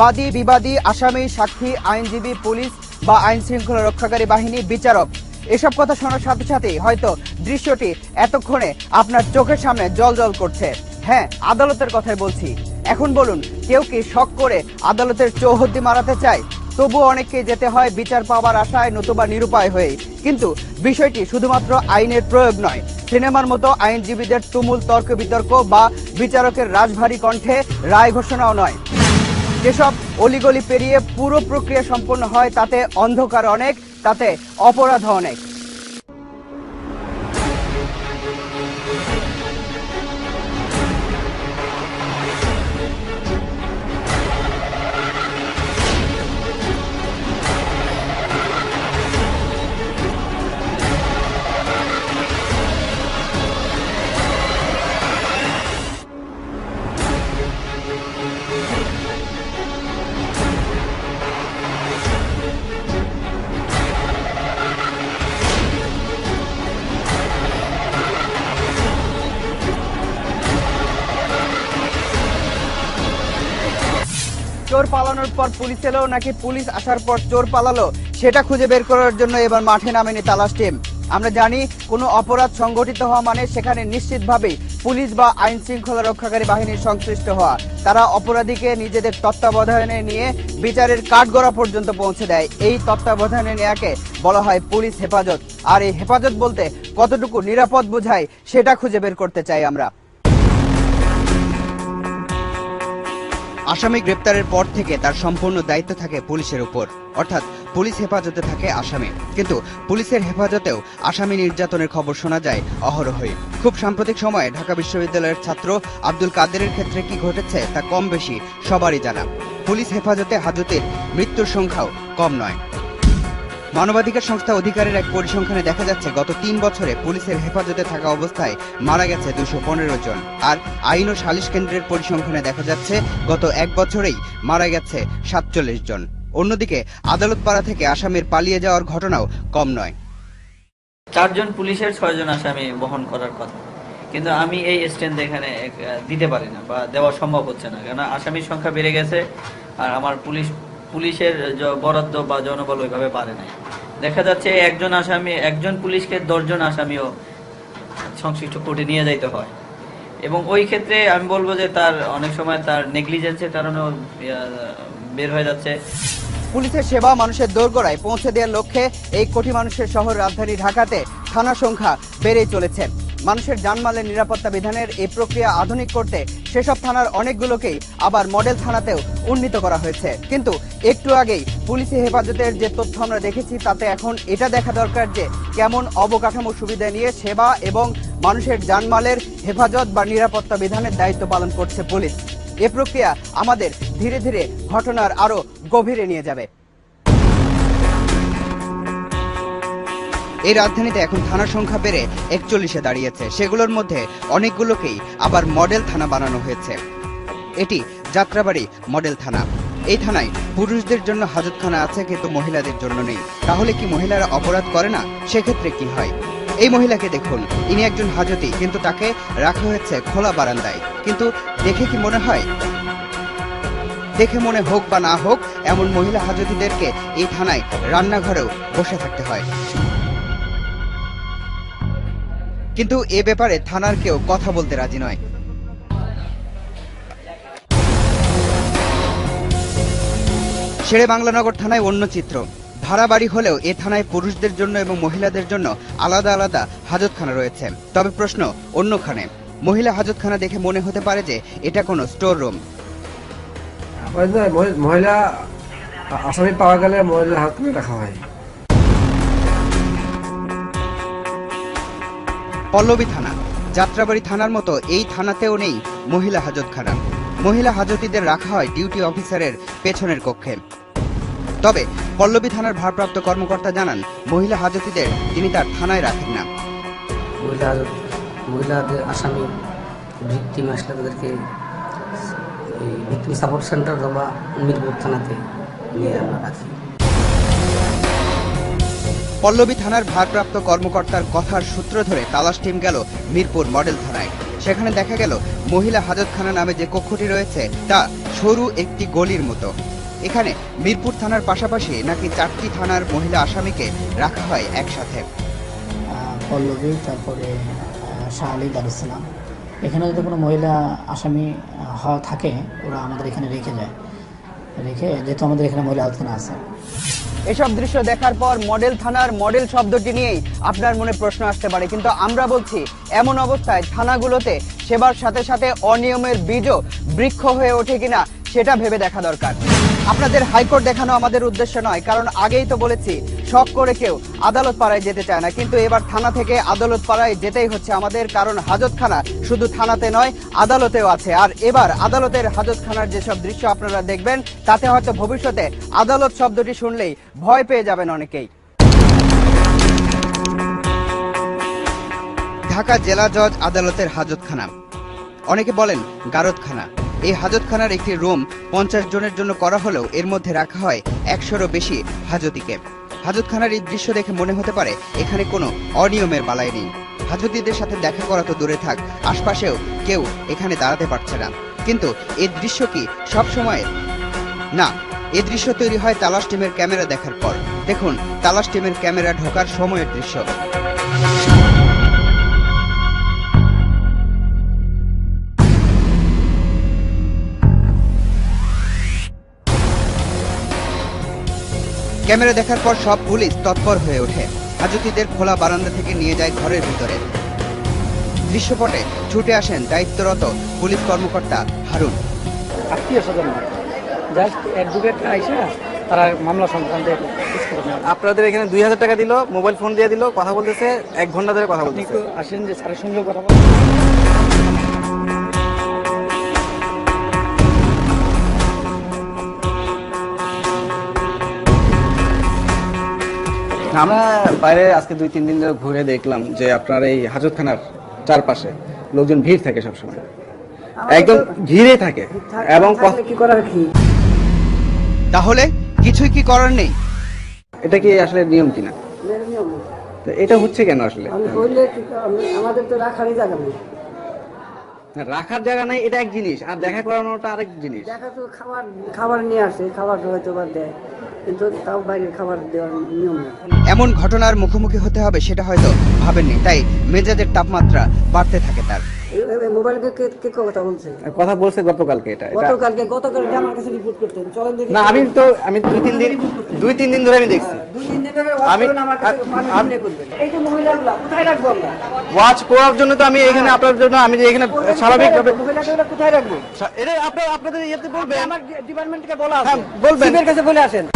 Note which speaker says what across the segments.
Speaker 1: বাদী, বিবাদী, আসামি, সাক্ষী, আইনজীবী, পুলিশ বা আইন শৃঙ্খলা রক্ষাকারী বাহিনী বিচারক। এসব কথা শোনার সাথে সাথেই হয়তো দৃশ্যটি এতক্ষণে আপনার চোখের সামনে জল জল করছে। হ্যাঁ আদালতের কথাই বলছি। এখন বলুন, কেউ কি শখ করে আদালতের চৌহদ্দি মারাতে চায়? তবুও অনেককে যেতে হয় বিচার পাওয়ার আশায় নতুবা নিরুপায় হয়ে কিন্তু বিষয়টি শুধুমাত্র আইনের প্রয়োগ নয়, সিনেমার মতো আইনজীবীদের তুমুল তর্ক বিতর্ক বা বিচারকের রাজভারী কণ্ঠে রায় ঘোষণাও নয়। যেসব অলিগলি পেরিয়ে পুরো প্রক্রিয়া সম্পন্ন হয় তাতে অন্ধকার অনেক তাতে অপরাধ অনেক। পর পুলিশ এলো, নাকি পুলিশ আসার পর চোর পালালো, সেটা খুঁজে বের করার জন্য এবার মাঠে নামেনি তালাশ টিম। আমরা জানি কোনো অপরাধ সংগঠিত হওয়া মানে সেখানে নিশ্চিতভাবেই পুলিশ বা আইন শৃঙ্খলা রক্ষাকারী বাহিনীর সংশ্লিষ্ট হওয়া। তারা অপরাধীকে নিজেদের তত্ত্বাবধানে নিয়ে বিচারের কাঠগড়া পর্যন্ত পৌঁছে দেয়। এই তত্ত্বাবধানে নেয়াকে বলা হয় পুলিশ হেফাজত। আর এই হেফাজত বলতে কতটুকু নিরাপদ বোঝায় সেটা খুঁজে বের করতে চাই আমরা। আসামি গ্রেপ্তারের পর থেকে তার সম্পূর্ণ দায়িত্ব থাকে পুলিশের উপর। অর্থাৎ পুলিশ হেফাজতে থাকে আসামি। কিন্তু পুলিশের হেফাজতেও আসামি নির্যাতনের খবর শোনা যায় অহরহই। খুব সাম্প্রতিক সময়ে ঢাকা বিশ্ববিদ্যালয়ের ছাত্র আব্দুল কাদেরের ক্ষেত্রে কি ঘটেছে তা কম বেশি সবারই জানা। পুলিশ হেফাজতে হাজতের মৃত্যুর সংখ্যাও কম নয়। মানবাধিকার সংস্থা অধিকারের এক পরিসংখ্যানে দেখা যাচ্ছে, গত তিন বছরে পুলিশের হেফাজতে থাকা অবস্থায় মারা গেছে দুশো পনেরো জন। আর আইন ও সালিশ কেন্দ্রের পরিসংখ্যানে দেখা যাচ্ছে, গত এক বছরেই মারা গেছে সাতচল্লিশ জন। অন্যদিকে আদালত পাড়া থেকে আসামির পালিয়ে যাওয়ার ঘটনাও কম নয়।
Speaker 2: চারজন পুলিশের, ছয়জন আসামি বহন করার কথা। কিন্তু আমি এই স্ট্যান্ড এখানে দিতে পারি না বা দেওয়া সম্ভব হচ্ছে না। কেন আসামির সংখ্যা বেড়ে গেছে, আর আমার পুলিশ পুলিশের বরাদ্দ বা জনবল ওইভাবে পারে নাই। দেখা যাচ্ছে একজন আসামি, একজন পুলিশকে দশজন আসামিও সংশ্লিষ্ট কোর্টে নিয়ে যাইতে হয়। এবং ওই ক্ষেত্রে আমি বলব যে তার অনেক সময় তার নেগলিজেন্সের কারণেও বের হয়ে যাচ্ছে।
Speaker 1: পুলিশের সেবা মানুষের দোরগোড়ায় পৌঁছে দেওয়ার লক্ষ্যে এই কোটি মানুষের শহর রাজধানী ঢাকাতে থানা সংখ্যা বেড়েই চলেছে। মানুষের জানমালের নিরাপত্তা বিধানের এই প্রক্রিয়া আধুনিক করতে সেসব থানার অনেকগুলোকেই আবার মডেল থানাতেও উন্নীত করা হয়েছে। কিন্তু একটু আগেই পুলিশি হেফাজতের যে তথ্য আমরা দেখেছি, তাতে এখন এটা দেখা দরকার যে কেমন অবকাঠামো সুবিধা নিয়ে সেবা এবং মানুষের জানমালের হেফাজত বা নিরাপত্তা বিধানের দায়িত্ব পালন করছে পুলিশ। এ প্রক্রিয়া আমাদের ধীরে ধীরে ঘটনার আরও গভীরে নিয়ে যাবে। এই রাজধানীতে এখন থানার সংখ্যা বেড়ে একচল্লিশে দাঁড়িয়েছে। সেগুলোর মধ্যে অনেকগুলোকেই আবার মডেল থানা বানানো হয়েছে। এটি যাত্রাবাড়ি মডেল থানা। এই থানায় পুরুষদের জন্য হাজতখানা আছে কিন্তু মহিলাদের জন্য নেই। তাহলে কি মহিলারা অপরাধ করে না? সেক্ষেত্রে কি হয়? এই মহিলাকে দেখুন। ইনি একজন হাজতি, কিন্তু তাকে রাখা হয়েছে খোলা বারান্দায়। কিন্তু দেখে কি মনে হয়? দেখে মনে হোক বা না হোক, এমন মহিলা হাজতিদেরকে এই থানায় রান্নাঘরেও বসে থাকতে হয়। কিন্তু এ ব্যাপারে থানার কেউ কথা বলতে রাজি নয়। শেরে বাংলানগর থানায় অন্য চিত্র। ভাড়া বাড়ি হলেও এ থানায় পুরুষদের জন্য এবং মহিলাদের জন্য আলাদা আলাদা হাজতখানা রয়েছে। তবে প্রশ্ন অন্যখানে। মহিলা হাজতখানা দেখে মনে হতে পারে যে এটা কোনো স্টোর রুম।
Speaker 3: মহিলা আসামি পাওয়া গেলে মহিলা তুলে রাখা হয়।
Speaker 1: পল্লবী থানা। যাত্রাবাড়ি থানার মতো এই থানাতেও নেই মহিলা হাজতখানা মহিলা হাজতিদের রাখা হয় ডিউটি অফিসারের পেছনের কক্ষে। তবে পল্লবী থানার ভারপ্রাপ্ত কর্মকর্তা জানান, মহিলা হাজতিদের তিনি তার থানায় রাখেন না।
Speaker 4: মহিলা মহিলাদের আসামি ভিক্টিম আসলে তাদেরকে সাপোর্ট সেন্টার অথবা মিরপুর থানাতে নিয়ে আমরা রাখি।
Speaker 1: পল্লবী থানার ভারপ্রাপ্ত কর্মকর্তার কথার সূত্র ধরে তালাশ টিম গেল মিরপুর মডেল থানায়। সেখানে দেখা গেল, মহিলা হাজতখানা নামে যে কক্ষটি রয়েছে, তা সরু একটি গলির মতো। এখানে মিরপুর থানার পাশাপাশি নাকি চারটি থানার মহিলা আসামিকে রাখা হয় একসাথে।
Speaker 5: পল্লবী, তারপরে শাহ আলী দারুসালাম এখানে যদি কোনো মহিলা আসামি হওয়া থাকে, ওরা আমাদের এখানে রেখে যায়। রেখে, যেহেতু আমাদের এখানে মহিলা আলোচনা আছে।
Speaker 1: এসব দৃশ্য দেখার পর মডেল থানার মডেল শব্দটি নিয়েই আপনার মনে প্রশ্ন আসতে পারে। কিন্তু আমরা বলছি, এমন অবস্থায় থানাগুলোতে সেবার সাথে সাথে অনিয়মের বীজও বৃক্ষ হয়ে ওঠে কিনা, সেটা ভেবে দেখা দরকার। আপনাদের হাইকোর্ট দেখানো আমাদের উদ্দেশ্য নয়, কারণ আগেই তো বলেছি, শখ করে কেউ আদালত পাড়ায় যেতে চায় না। কিন্তু এবার থানা থেকে আদালত পাড়ায় যেতেই হচ্ছে আমাদের, কারণ হাজতখানা শুধু থানাতে নয়, আদালতেও আছে। আর এবার আদালতের হাজতখানার যেসব দৃশ্য আপনারা দেখবেন, তাতে হয়তো ভবিষ্যতে আদালত শব্দটি শুনলেই ভয় পেয়ে যাবেন অনেকেই। ঢাকা জেলা জজ আদালতের হাজতখানা। অনেকে বলেন গারদখানা। এই হাজতখানার একটি রুম পঞ্চাশ জনের জন্য করা হলেও এর মধ্যে রাখা হয় একশোরও বেশি হাজতিকে। হাজতখানার এই দৃশ্য দেখে মনে হতে পারে এখানে কোনো অনিয়মের বালাই নেই। হাজতিদের সাথে দেখা করা তো দূরে থাক, আশপাশেও কেউ এখানে দাঁড়াতে পারছে না। কিন্তু এই দৃশ্য কি সব সময়? না এই দৃশ্য তৈরি হয় তালাশ টিমের ক্যামেরা দেখার পর। দেখুন, তালাশ টিমের ক্যামেরা ঢোকার সময়ের দৃশ্য। ক্যামেরা দেখার পর সব পুলিশ তৎপর হয়ে ওঠে। হাজতিদের খোলা বারান্দা থেকে নিয়ে যায় ঘরের ভিতরে। দৃশ্যপটে ছুটে আসেন দায়িত্বরত পুলিশ কর্মকর্তা হারুন।
Speaker 6: আত্মীয় স্বজন জাস্ট অ্যাডভোকেট আইসা তারা মামলা সংক্রান্ত
Speaker 7: আপনাদের এখানে দুই হাজার টাকা দিল মোবাইল ফোন দিয়ে দিল কথা বলতেছে এক ঘণ্টা ধরে কথা বলতেছে।
Speaker 6: আসেন যে স্যারের সঙ্গে কথা বলুন।
Speaker 7: আমরা বাইরে আজকে দুই তিন দিন ধরে ঘুরে দেখলাম যে আপনার এই হাজতখানার চারপাশে লোকজন ভিড় থাকে সবসময়। একদম ঘিরে থাকে এবং কি
Speaker 6: করার কি?
Speaker 1: তাহলে কিছুই কি করার নেই?
Speaker 7: এটা কি আসলে নিয়ম কিনা? তো এটা হচ্ছে কেন আসলে?
Speaker 6: আমাদের তো রাখারই জায়গা নেই।
Speaker 7: রাখার জায়গা নাই এটা এক জিনিস আর দেখা করানোটা আরেক জিনিস।
Speaker 6: দেখা তো খাবার খাবার নিয়ে আসে খাবার হয়তো বা দেয়। কিন্তু তাও বাইরের খাবার দেওয়ার নিয়ম নেই।
Speaker 1: এমন ঘটনার মুখোমুখি হতে হবে সেটা হয়তো ভাবেননি তাই মেজাজের তাপমাত্রা বাড়তে থাকে তার।
Speaker 6: মোবাইলকে কে কে কথা বলছে?
Speaker 7: কথা বলছে গতকালকে এটা এটা।
Speaker 6: গতকালকে গতকালকে আমার কাছে রিপোর্ট করতেন। চলেন দেখি।
Speaker 7: না আমি তো আমি দুই তিন দিন দুই তিন দিন ধরে আমি দেখছি।
Speaker 6: দুই তিন দিন ধরে
Speaker 7: আমি-
Speaker 6: আমি আমার কাছে
Speaker 7: আমি-
Speaker 6: পানি নিয়ে করবেন। এই যে মহিলাগুলা কোথায় রাখব আমরা?
Speaker 7: ওয়াচ করার জন্য তো আমি এখানে আপনার জন্য আমি এখানে স্বাভাবিকভাবে
Speaker 6: মহিলাগুলা কোথায় রাখব?
Speaker 7: এটা আপনার আপনাদের ইয়েতে বলবেন।
Speaker 6: আমার ডিপার্টমেন্টকে বলা আছে।
Speaker 7: হ্যাঁ, বলবেন।
Speaker 6: কাছে বলে আসেন।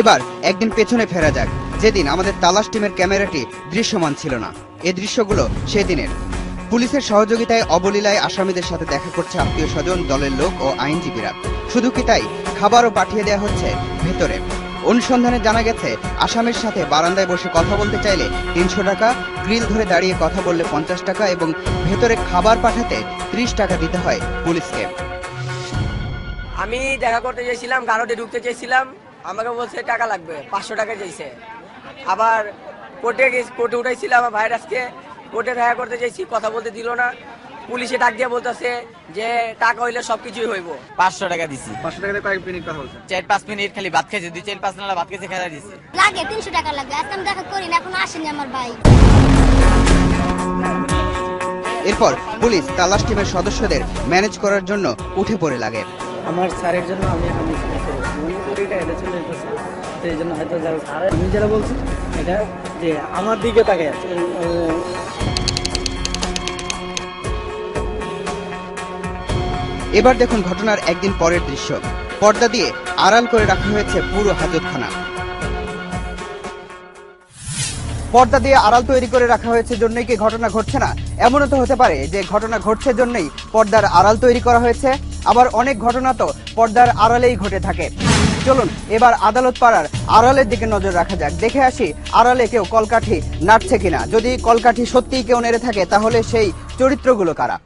Speaker 1: এবার একদিন পেছনে ফেরা যাক। যেদিন আমাদের তালাশ টিমের ক্যামেরাটি দৃশ্যমান ছিল না। এই দৃশ্যগুলো সেদিনের। পুলিশের সহযোগিতায় অবলীলায় আসামিদের সাথে দেখা করছে আত্মীয় স্বজন, দলের লোক ও আইনজীবীরা। শুধু কি তাই? খাবারও পাঠিয়ে দেওয়া হচ্ছে ভেতরে। অনুসন্ধানে জানা গেছে, আসামির সাথে বারান্দায় বসে কথা বলতে চাইলে তিনশো টাকা, গ্রিল ধরে দাঁড়িয়ে কথা বললে পঞ্চাশ টাকা এবং ভেতরে খাবার পাঠাতে ত্রিশ টাকা দিতে হয় পুলিশকে।
Speaker 8: আমি দেখা করতে চেয়েছিলাম গারোটে ঢুকতে চাইছিলাম আমাকে বলছে টাকা লাগবে পাঁচশো টাকা চাইছে। আবার কোর্টে গেছি কোর্টে উঠাইছিলাম আমার ভাইরাসকে কোর্টে দেখা করতে চাইছি কথা বলতে দিল না। পুলিশে ডাক দিয়ে বলতেছে যে টাকা হইলে সবকিছুই হইব।
Speaker 9: পাঁচশো টাকা দিছি।
Speaker 7: পাঁচশো টাকা দিয়ে কয়েক মিনিট কথা বলছেন?
Speaker 9: চার পাঁচ মিনিট খালি ভাত খাইছে দুই চার পাঁচ নালা ভাত খাইছে খেলা দিছি।
Speaker 10: লাগে তিনশো টাকা লাগে। আজকে আমি দেখা করি না এখন আসেনি আমার ভাই।
Speaker 1: এরপর পুলিশ তালাশ টিমের সদস্যদের ম্যানেজ করার জন্য উঠে পড়ে লাগে।
Speaker 6: আমার স্যারের জন্য আমি এখন মনে করি এটা এটা জন্য হয়তো যারা আমি যারা বলছি, এটা যে আমার দিকে তাকে
Speaker 1: এবার দেখুন ঘটনার একদিন পরের দৃশ্য। পর্দা দিয়ে আড়াল করে রাখা হয়েছে পুরো হাজতখানা। পর্দা দিয়ে আড়াল তৈরি করে রাখা হয়েছে জন্যই কি ঘটনা ঘটছে না? এমনও তো হতে পারে যে ঘটনা ঘটছে জন্যই পর্দার আড়াল তৈরি করা হয়েছে। আবার অনেক ঘটনা তো পর্দার আড়ালেই ঘটে থাকে। চলুন, এবার আদালত পাড়ার আড়ালের দিকে নজর রাখা যাক। দেখে আসি, আড়ালে কেউ কলকাঠি নাড়ছে কিনা। যদি কলকাঠি সত্যিই কেউ নেড়ে থাকে, তাহলে সেই চরিত্রগুলো কারা?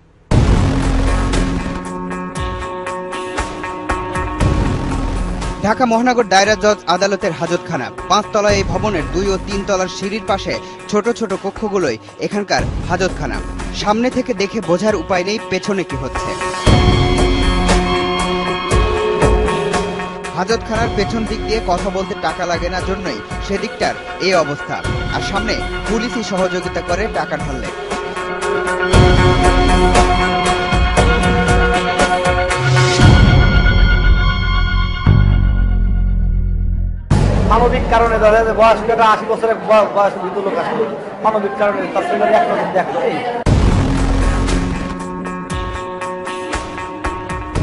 Speaker 1: ঢাকা মহানগর দায়রা জজ আদালতের হাজতখানা। পাঁচতলা এই ভবনের দুই ও তিন তলার সিঁড়ির পাশে ছোট ছোট কক্ষগুলোই এখানকার হাজতখানা। সামনে থেকে দেখে বোঝার উপায় নেই পেছনে কি হচ্ছে। হাজতখানার পেছন দিক দিয়ে কথা বলতে টাকা লাগে না জন্যই সেদিকটার এই অবস্থা। আর সামনে পুলিশই সহযোগিতা করে টাকা ঢাললে।
Speaker 6: মানবিক কারণে ধরে বয়স্ক একটা আশি বছরের বয়- বয়স বৃদ্ধ লোক আসলো মানবিক কারণে তার সঙ্গে এক নজর দেখল এই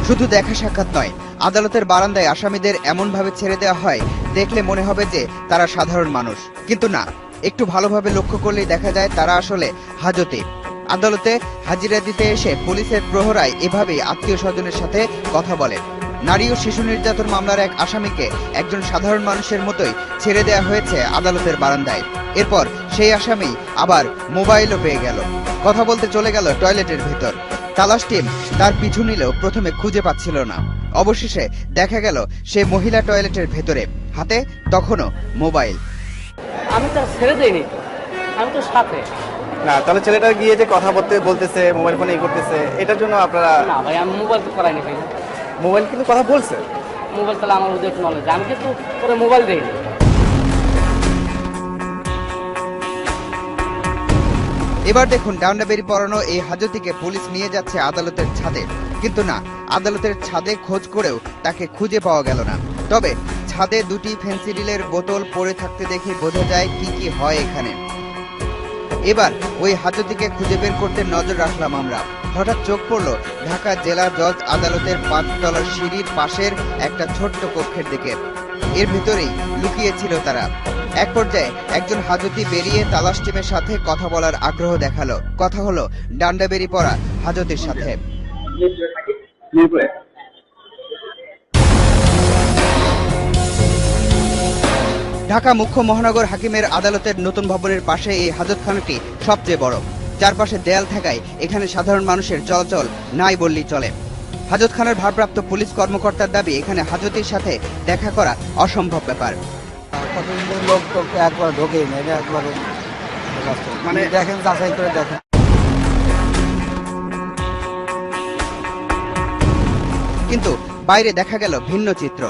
Speaker 1: শুধু দেখা সাক্ষাৎ নয় আদালতের বারান্দায় আসামিদের এমনভাবে ছেড়ে দেওয়া হয়, দেখলে মনে হবে যে তারা সাধারণ মানুষ। কিন্তু না, একটু ভালোভাবে লক্ষ্য করলেই দেখা যায় তারা আসলে হাজতে। আদালতে হাজিরা দিতে এসে পুলিশের প্রহরায় এভাবেই আত্মীয় স্বজনের সাথে কথা বলেন নারী ও শিশু নির্যাতন মামলার এক আসামিকে একজন সাধারণ মানুষের মতোই ছেড়ে দেওয়া হয়েছে আদালতের বারান্দায়। এরপর সেই আসামি আবার মোবাইলও পেয়ে গেল। কথা বলতে চলে গেল টয়লেটের ভিতর। তালাশ টিম তার পিছু নিলেও প্রথমে খুঁজে পাচ্ছিল না। অবশেষে দেখা গেল সে মহিলা টয়লেটের ভেতরে হাতে তখনও মোবাইল।
Speaker 6: আমি তো ছেড়ে দেইনি আমি তো সাথে।
Speaker 7: না তাহলে ছেলেটা গিয়ে যে কথা বলতে বলতেছে মোবাইল ফোনে ই করতেছে এটার জন্য আপনারা
Speaker 6: না ভাই আমি মোবাইল তো করাইনি ভাই।
Speaker 7: মোবাইল কিন্তু কথা বলছে।
Speaker 6: মোবাইল তাহলে আমার ওদের নলেজ আমি কিন্তু পরে মোবাইল দেইনি।
Speaker 1: এবার দেখুন ডান্ডাবেরি পরানো এই হাজতিকে পুলিশ নিয়ে যাচ্ছে আদালতের ছাদে। কিন্তু না, আদালতের ছাদে খোঁজ করেও তাকে খুঁজে পাওয়া গেল না। তবে ছাদে দুটি ফেন্সিডিলের বোতল পড়ে থাকতে দেখে বোঝা যায় কি কি হয় এখানে। এবার ওই হাজতিকে খুঁজে বের করতে নজর রাখলাম আমরা। হঠাৎ চোখ পড়ল ঢাকা জেলা জজ আদালতের পাঁচতলার সিঁড়ির পাশের একটা ছোট্ট কক্ষের দিকে। এর ভিতরেই লুকিয়েছিল তারা। এক পর্যায়ে একজন হাজতি বেরিয়ে তালাশ টিমের সাথে কথা বলার আগ্রহ দেখাল। কথা হলো, ডান্ডাবেরি পরা হাজতের সাথে। ঢাকা মুখ্য মহানগর হাকিমের আদালতের নতুন ভবনের পাশে এই হাজতখানাটি সবচেয়ে বড়। চারপাশে দেয়াল থাকায় এখানে সাধারণ মানুষের চলাচল নাই বললেই চলে। হাজতখানার ভারপ্রাপ্ত পুলিশ কর্মকর্তার দাবি এখানে হাজতির সাথে দেখা করা অসম্ভব ব্যাপার।
Speaker 3: লোক তো একবার ঢোকেই না এটা মানে দেখেন যাচাই করে দেখেন।
Speaker 1: কিন্তু বাইরে দেখা গেল ভিন্ন চিত্র।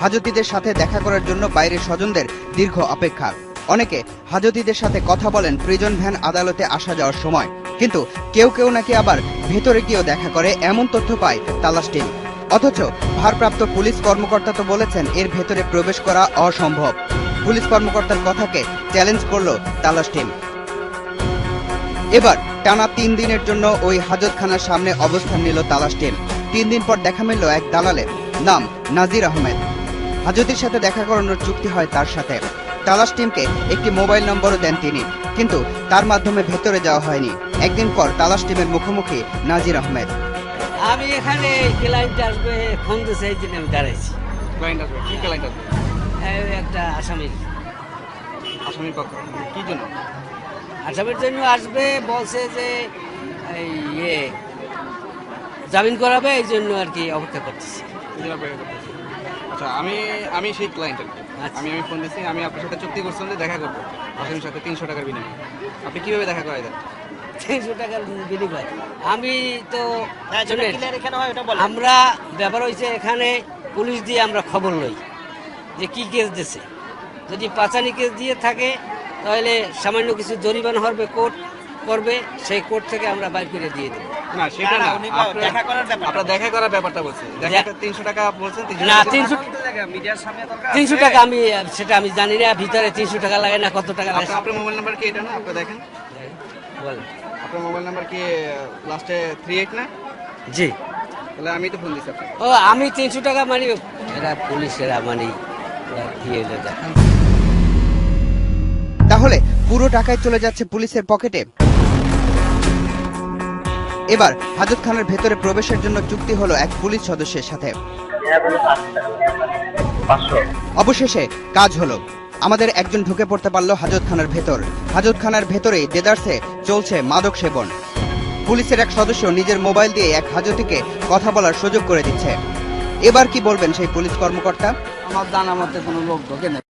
Speaker 1: হাজতিদের সাথে দেখা করার জন্য বাইরের স্বজনদের দীর্ঘ অপেক্ষা। অনেকে হাজতিদের সাথে কথা বলেন প্রিজন ভ্যান আদালতে আসা যাওয়ার সময়। কিন্তু কেউ কেউ নাকি আবার ভেতরে গিয়েও দেখা করে, এমন তথ্য পায় তালাশ টিম। অথচ ভারপ্রাপ্ত পুলিশ কর্মকর্তা তো বলেছেন, এর ভেতরে প্রবেশ করা অসম্ভব। পুলিশ কর্মকর্তার কথাকে চ্যালেঞ্জ করল তালাশ টিম। এবার টানা তিন দিনের জন্য ওই হাজতখানার সামনে অবস্থান নিল তালাশ টিম। তিন দিন পর দেখা মিলল এক দালালের নাম নাজির আহমেদ। হাজতির সাথে দেখা করানোর চুক্তি হয় তার সাথে। তালাশ টিমকে একটি মোবাইল নম্বরও দেন তিনি কিন্তু তার মাধ্যমে ভেতরে যাওয়া হয়নি। একদিন পর তালাশ টিমের মুখোমুখি নাজির আহমেদ।
Speaker 4: আমি এখানে ক্লায়েন্ট আসবে? ফোন দিয়েছে এই জন্য আমি দাঁড়াইছি।
Speaker 7: ক্লায়েন্ট আসবে কি ক্লায়েন্ট আসবে?
Speaker 4: একটা আসামি
Speaker 7: আসামির পক্ষ কি জন্য?
Speaker 4: আসামির জন্য আসবে বলছে যে এই ইয়ে জামিন করাবে এই জন্য আর কি অপেক্ষা করতেছি।
Speaker 7: আচ্ছা আমি আমি সেই ক্লায়েন্ট
Speaker 4: আচ্ছা।
Speaker 7: আমি আমি ফোন দিচ্ছি আমি আপনার সাথে চুক্তি করছিলাম যে দেখা করব। আসামির সাথে তিনশো টাকার বিনিময়ে। আপনি কীভাবে দেখা করাই দেন?
Speaker 4: তিনশো টাকার বিনিময়। আমি তো আমরা ব্যাপার হয়েছে এখানে পুলিশ দিয়ে আমরা খবর লই যে কি কেস দিছে। যদি পাচানি কেস দিয়ে থাকে তাহলে সামান্য কিছু জরিমানা হবে কোর্ট করবে সেই কোর্ট থেকে আমরা বাইর করে দিয়ে দেবো।
Speaker 7: না সেটা না আপনার- আপনার দেখা করার ব্যাপারটা বলছে দেখা তিনশো টাকা বলছেন তিনশো
Speaker 4: না
Speaker 7: টাকা
Speaker 4: তিনশো তিনশো টাকা আমি সেটা আমি জানি না ভিতরে তিনশো টাকা লাগে না কত টাকা লাগে
Speaker 7: আপনার মোবাইল নাম্বার কি এটা না? আপনি দেখেন। আপনার মোবাইল নাম্বার কি লাস্টে থ্রি এইট না?
Speaker 4: জি।
Speaker 7: তাহলে আমি তো ফোন
Speaker 4: ও আমি তিনশো টাকা মানি এরা পুলিশেরা মানি
Speaker 1: তাহলে পুরো টাকায় চলে যাচ্ছে পুলিশের পকেটে? এবার হাজতখানার ভেতরে প্রবেশের জন্য চুক্তি হলো এক পুলিশ সদস্যের সাথে। অবশেষে কাজ হলো। আমাদের একজন ঢুকে পড়তে পারল হাজতখানার ভেতর। হাজতখানার ভেতরেই দেদারসে চলছে মাদক সেবন। পুলিশের এক সদস্য নিজের মোবাইল দিয়ে এক হাজতিকে কথা বলার সুযোগ করে দিচ্ছে। এবার কি বলবেন সেই পুলিশ কর্মকর্তা?
Speaker 7: আমার জানা মতে কোনো লোক ঢোকে না